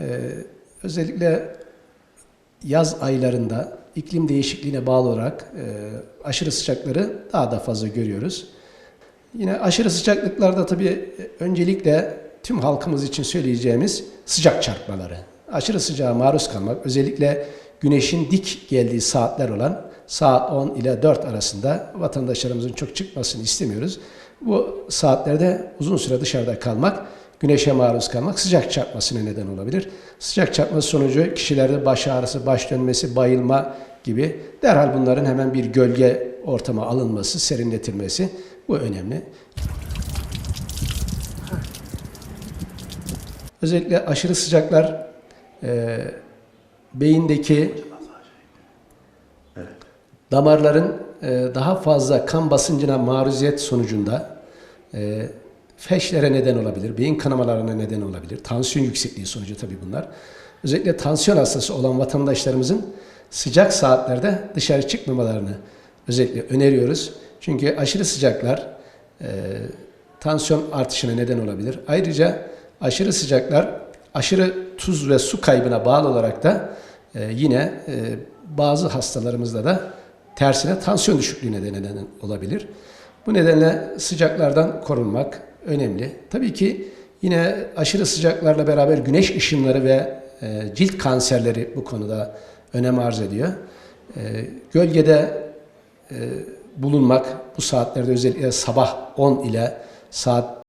Ee, özellikle yaz aylarında iklim değişikliğine bağlı olarak e, aşırı sıcakları daha da fazla görüyoruz. Yine aşırı sıcaklıklarda tabii e, öncelikle tüm halkımız için söyleyeceğimiz sıcak çarpmaları. Aşırı sıcağa maruz kalmak, özellikle güneşin dik geldiği saatler olan saat 10 ile 4 arasında vatandaşlarımızın çok çıkmasını istemiyoruz. Bu saatlerde uzun süre dışarıda kalmak, güneşe maruz kalmak sıcak çarpmasına neden olabilir. Sıcak çarpması sonucu kişilerde baş ağrısı, baş dönmesi, bayılma gibi derhal bunların hemen bir gölge ortama alınması, serinletilmesi bu önemli. Özellikle aşırı sıcaklar e, beyindeki damarların e, daha fazla kan basıncına maruziyet sonucunda e, feşlere neden olabilir, beyin kanamalarına neden olabilir. Tansiyon yüksekliği sonucu tabii bunlar. Özellikle tansiyon hastası olan vatandaşlarımızın sıcak saatlerde dışarı çıkmamalarını özellikle öneriyoruz. Çünkü aşırı sıcaklar e, tansiyon artışına neden olabilir. Ayrıca aşırı sıcaklar aşırı tuz ve su kaybına bağlı olarak da e, yine e, bazı hastalarımızda da tersine tansiyon düşüklüğüne de neden olabilir. Bu nedenle sıcaklardan korunmak önemli. Tabii ki yine aşırı sıcaklarla beraber güneş ışınları ve e, cilt kanserleri bu konuda önem arz ediyor. E, gölgede e, bulunmak bu saatlerde özellikle sabah 10 ile saat